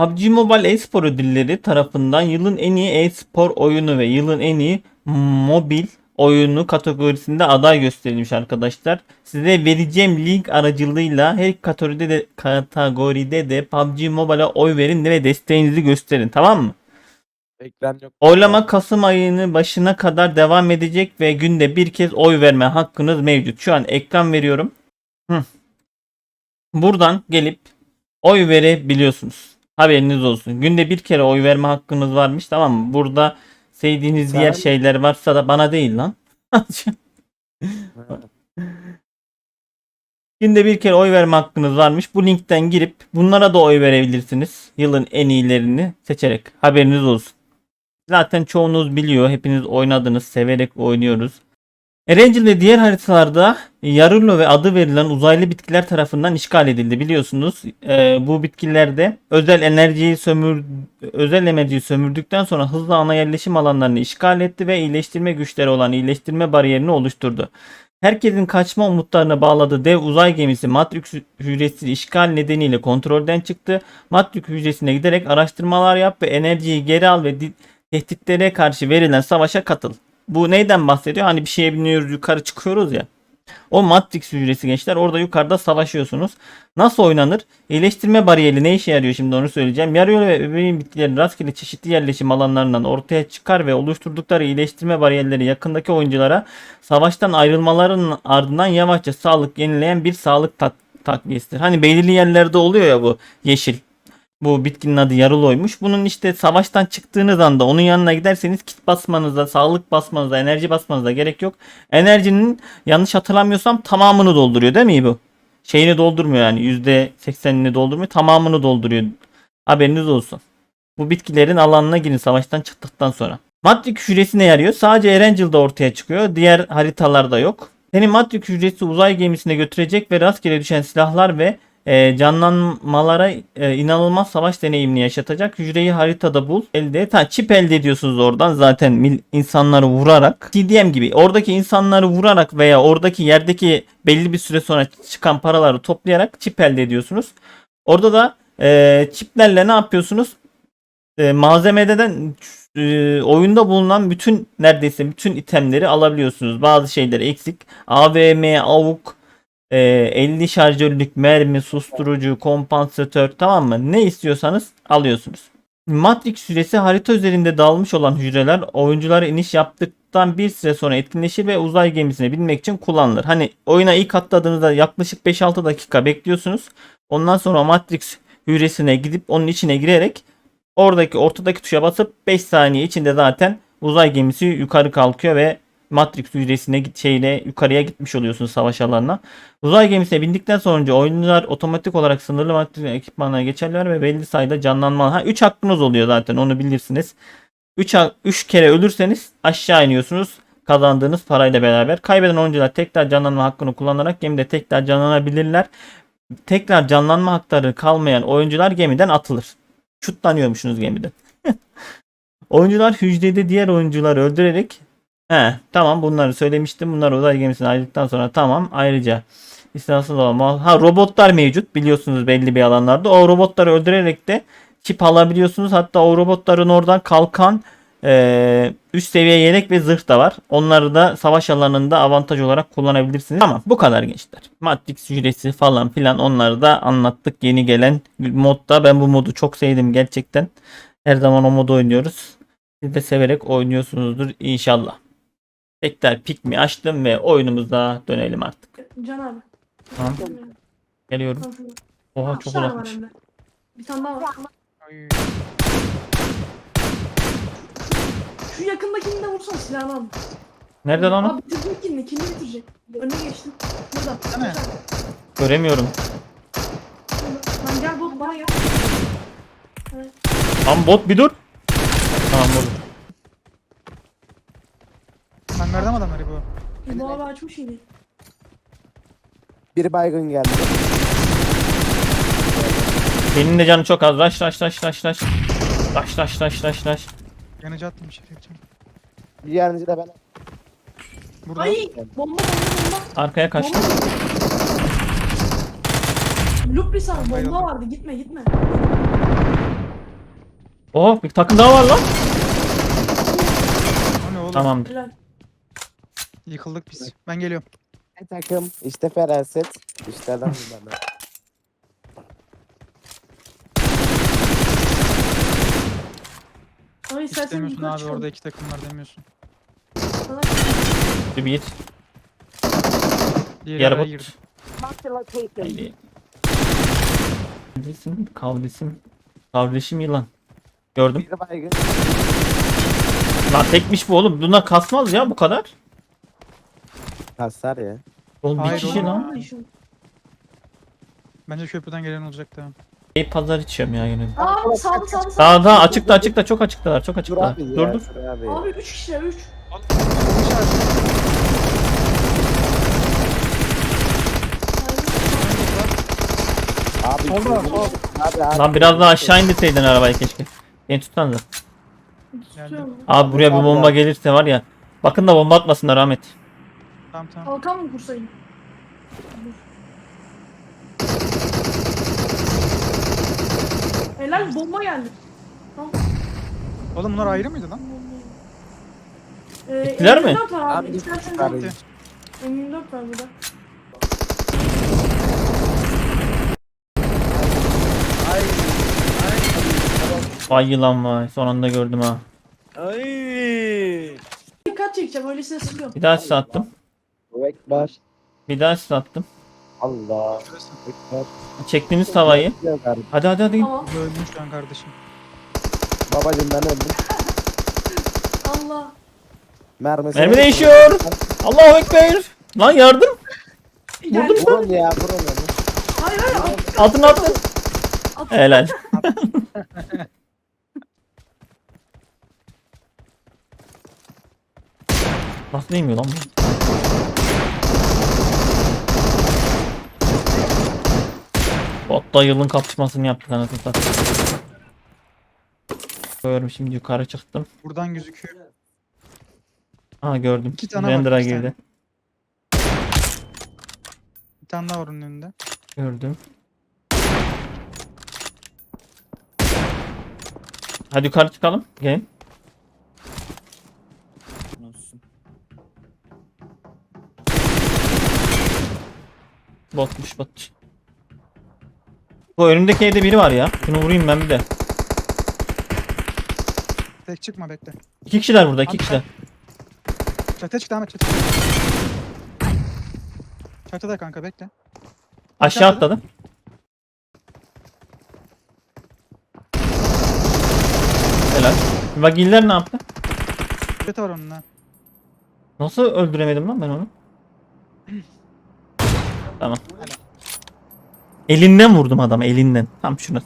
PUBG Mobile e-spor ödülleri tarafından yılın en iyi e-spor oyunu ve yılın en iyi mobil oyunu kategorisinde aday gösterilmiş arkadaşlar. Size vereceğim link aracılığıyla her kategoride de, kategoride de PUBG Mobile'a oy verin ve desteğinizi gösterin tamam mı? Ekran yok. Oylama Kasım ayının başına kadar devam edecek ve günde bir kez oy verme hakkınız mevcut. Şu an ekran veriyorum. Hı. Buradan gelip oy verebiliyorsunuz. Haberiniz olsun. Günde bir kere oy verme hakkınız varmış tamam mı? Burada sevdiğiniz Sen- diğer şeyler varsa da bana değil lan. Günde bir kere oy verme hakkınız varmış. Bu linkten girip bunlara da oy verebilirsiniz. Yılın en iyilerini seçerek. Haberiniz olsun. Zaten çoğunuz biliyor. Hepiniz oynadınız. Severek oynuyoruz. Erangel ve diğer haritalarda Yarullo ve adı verilen uzaylı bitkiler tarafından işgal edildi. Biliyorsunuz Ee, bu bitkilerde özel enerjiyi sömür özel enerjiyi sömürdükten sonra hızlı ana yerleşim alanlarını işgal etti ve iyileştirme güçleri olan iyileştirme bariyerini oluşturdu. Herkesin kaçma umutlarına bağladığı dev uzay gemisi Matrix hücresi işgal nedeniyle kontrolden çıktı. Matrix hücresine giderek araştırmalar yap ve enerjiyi geri al ve di- tehditlere karşı verilen savaşa katıl. Bu neyden bahsediyor? Hani bir şeye biniyoruz yukarı çıkıyoruz ya. O Matrix hücresi gençler. Orada yukarıda savaşıyorsunuz. Nasıl oynanır? İyileştirme bariyeri ne işe yarıyor şimdi onu söyleyeceğim. Yarı yolu ve bebeğin bitkilerin rastgele çeşitli yerleşim alanlarından ortaya çıkar ve oluşturdukları iyileştirme bariyerleri yakındaki oyunculara savaştan ayrılmalarının ardından yavaşça sağlık yenileyen bir sağlık tak takviyesidir. Hani belirli yerlerde oluyor ya bu yeşil. Bu bitkinin adı yarıloymuş. Bunun işte savaştan çıktığınız anda onun yanına giderseniz kit basmanıza, sağlık basmanıza, enerji basmanıza gerek yok. Enerjinin yanlış hatırlamıyorsam tamamını dolduruyor değil mi bu? Şeyini doldurmuyor yani %80'ini doldurmuyor tamamını dolduruyor. Haberiniz olsun. Bu bitkilerin alanına girin savaştan çıktıktan sonra. Matrix hücresi ne yarıyor? Sadece Erangel'da ortaya çıkıyor. Diğer haritalarda yok. Seni Matrix hücresi uzay gemisine götürecek ve rastgele düşen silahlar ve e, canlanmalara e, inanılmaz savaş deneyimini yaşatacak. Hücreyi haritada bul. Elde et. Ha, çip elde ediyorsunuz oradan zaten insanları vurarak. TDM gibi oradaki insanları vurarak veya oradaki yerdeki belli bir süre sonra çıkan paraları toplayarak çip elde ediyorsunuz. Orada da e, çiplerle ne yapıyorsunuz? E, malzemeden e, oyunda bulunan bütün neredeyse bütün itemleri alabiliyorsunuz. Bazı şeyleri eksik. AVM, AUK, e, 50 şarjörlük mermi, susturucu, kompansatör tamam mı? Ne istiyorsanız alıyorsunuz. Matrix süresi harita üzerinde dağılmış olan hücreler oyunculara iniş yaptıktan bir süre sonra etkinleşir ve uzay gemisine binmek için kullanılır. Hani oyuna ilk atladığınızda yaklaşık 5-6 dakika bekliyorsunuz. Ondan sonra Matrix hücresine gidip onun içine girerek oradaki ortadaki tuşa basıp 5 saniye içinde zaten uzay gemisi yukarı kalkıyor ve Matrix hücresine şeyle yukarıya gitmiş oluyorsunuz savaş alanına. Uzay gemisine bindikten sonra oyuncular otomatik olarak sınırlı Matrix ekipmanlara geçerler ve belli sayıda canlanma. Ha 3 hakkınız oluyor zaten onu bilirsiniz. 3 3 kere ölürseniz aşağı iniyorsunuz kazandığınız parayla beraber. Kaybeden oyuncular tekrar canlanma hakkını kullanarak gemide tekrar canlanabilirler. Tekrar canlanma hakları kalmayan oyuncular gemiden atılır. Şutlanıyormuşsunuz gemiden. oyuncular hücrede diğer oyuncuları öldürerek He tamam bunları söylemiştim. Bunlar uzay gemisine ayrıldıktan sonra tamam. Ayrıca istisnasız olan ha robotlar mevcut biliyorsunuz belli bir alanlarda. O robotları öldürerek de çip alabiliyorsunuz. Hatta o robotların oradan kalkan e, üst seviye yelek ve zırh da var. Onları da savaş alanında avantaj olarak kullanabilirsiniz. Tamam bu kadar gençler. Matrix hücresi falan filan onları da anlattık. Yeni gelen modda ben bu modu çok sevdim gerçekten. Her zaman o modu oynuyoruz. Siz de severek oynuyorsunuzdur inşallah. Tekrar pikmi açtım ve oyunumuza dönelim artık. Can abi. Tamam. Geliyorum. Oha Ha, çok tane var uzakmış. hem de. Bir tane daha var. Ay, Şu yakındakini de vursan silahını al. Nerede lan o? Abi bitirecek kilini, kilini bitirecek. Önüne geçtim. Burada. Değil mi? Göremiyorum. Lan gel bot bana gel. Lan bot bir dur. Tamam vurdum. Hangarda mı adamları bu? E, bu abi açmış yine. Bir baygın geldi. Senin de canı çok az. Rush rush rush rush rush. Rush rush rush rush rush. Yanıcı attım Şerif'ciğim. Bir yanıcı da ben. Burada. Ay! Bomba bomba bomba. Arkaya kaçtım. Bomba. Loop bir sağ Bombayı bomba vardı gitme gitme. Oh bir takım daha var lan. Tamamdır. Helal. Yıkıldık biz. Ben geliyorum. Bir takım işte feraset. İşte lan bana. Ama Hiç istersen demiyorsun yukarı abi çıkalım. orada iki takım var demiyorsun. Sana- Bir bir. Diğeri Diğer araya bot. girdi. Haydi. Neredesin? Yılan. Gördüm. Bir baygın. Lan tekmiş bu oğlum. Buna kasmaz ya bu kadar. Hasar ya. Oğlum bir Hayır kişi oğlum. lan. Bence köprüden gelen olacak da. Ey pazar içiyorum ya yine. Aa sağda sağda Daha daha açıkta açıkta çok açıktalar çok Dur açıktalar. abi Dur ya. dur. Dur abi. Abi 3 kişi 3. Abi. Solda, sol. Abi, abi. Lan biraz daha aşağı indirseydin arabayı keşke. Beni tutsanıza. Tutuyorum. Abi buraya bir bomba gelirse var ya. Bakın da bomba atmasınlar Ahmet. Tamam tamam. Kalkan mı kursayım? Helal bomba geldi. Tamam. Oğlum bunlar ayrı mıydı lan? Ee, Gittiler mi? M24 var abi. Abi, İstersen abi. git. M24 var burada. Vay yılan vay. Son anda gördüm ha. Dikkat çekeceğim öylesine sıkıyorum. Bir daha size attım. Ekber. Bir daha size attım. Allah. Ekber. Çektiniz tavayı. Hadi hadi hadi. Tamam. Öldüm şu an kardeşim. Babacım ben öldüm. Allah. Mermisi. Mermi değişiyor. Allahu Ekber. Lan yardım. Geldi. Vurun ya vurun onu. Hayır hayır. At, Atın atın. at. Helal. Nasıl değmiyor lan bu? Botta yılın kapışmasını yaptık anasını satayım. Görüyorum şimdi yukarı çıktım. Buradan gözüküyor. Aa gördüm. İki tane Render'a iki girdi. Bir tane daha var onun önünde. Gördüm. Hadi yukarı çıkalım. Gelin. Botmuş bot. Bu önümdeki evde biri var ya. Şunu vurayım ben bir de. Tek çıkma bekle. İki kişiler burada iki Abi, kişiler. Çatıya çık devam et çatıya. Çatıda kanka bekle. Aşağı Aşağıda. atladı. Helal. Vagiller ne yaptı? Çatı var onunla. Nasıl öldüremedim lan ben onu? Tamam. Elinden vurdum adamı elinden. Tam şuna.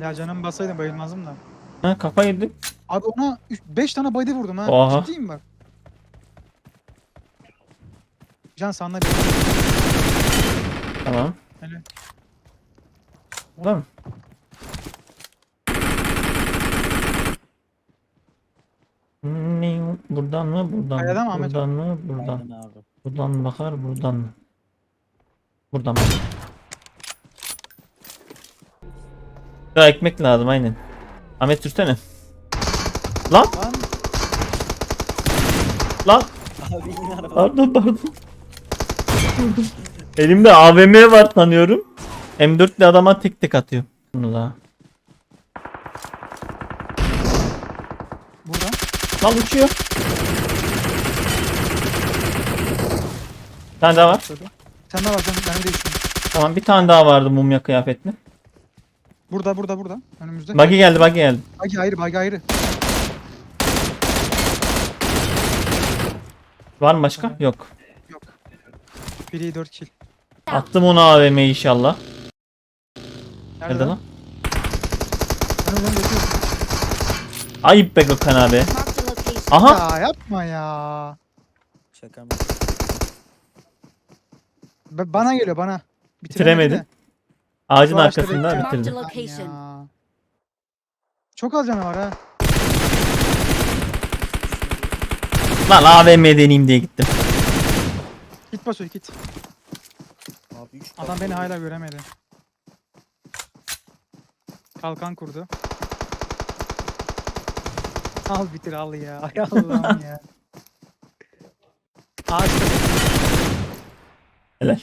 Ya canım basaydım bayılmazdım da. Ha kafa yedi. Abi ona 5 tane body vurdum ha. Oha. Ciddiyim bak. Can sana bir Tamam. Helal. Tamam. Ne? Buradan mı? Buradan mı mı? Ahmet? Buradan mı? Buradan. Buradan bakar, buradan mı? Buradan mı? Ya ekmek lazım aynen. Ahmet sürsene. Lan Lan lan. Pardon pardon. Elimde AVM var sanıyorum. M4'le adama tek tek atıyor. Bunu da. burada. Lan uçuyor. Bir tane daha var. Sen de var can ben de. Tamam bir tane daha vardı mumya kıyafetli. Burada burada burada. Önümüzde. Buggy geldi buggy geldi. Bagi ayrı bagi ayrı. Var mı başka? Yok. Yok. Biri 4 kill. Attım onu AVM inşallah. Nerede, Nerede lan? Geçiyorum. Ayıp be Gökhan abi. Aha. Ya yapma ya. Şaka mı? Ba- bana geliyor bana. Bitiremedi. de. Ağacın ağaçta arkasında bekliyor. bitirdim. Ya. Çok az canı var ha. Lan AVM deneyeyim diye gittim. Git basıyor git. Abi 3 Adam beni hala göremedi. Kalkan kurdu. Al bitir al ya. Ay Allah'ım ya. Ağaçta Helal.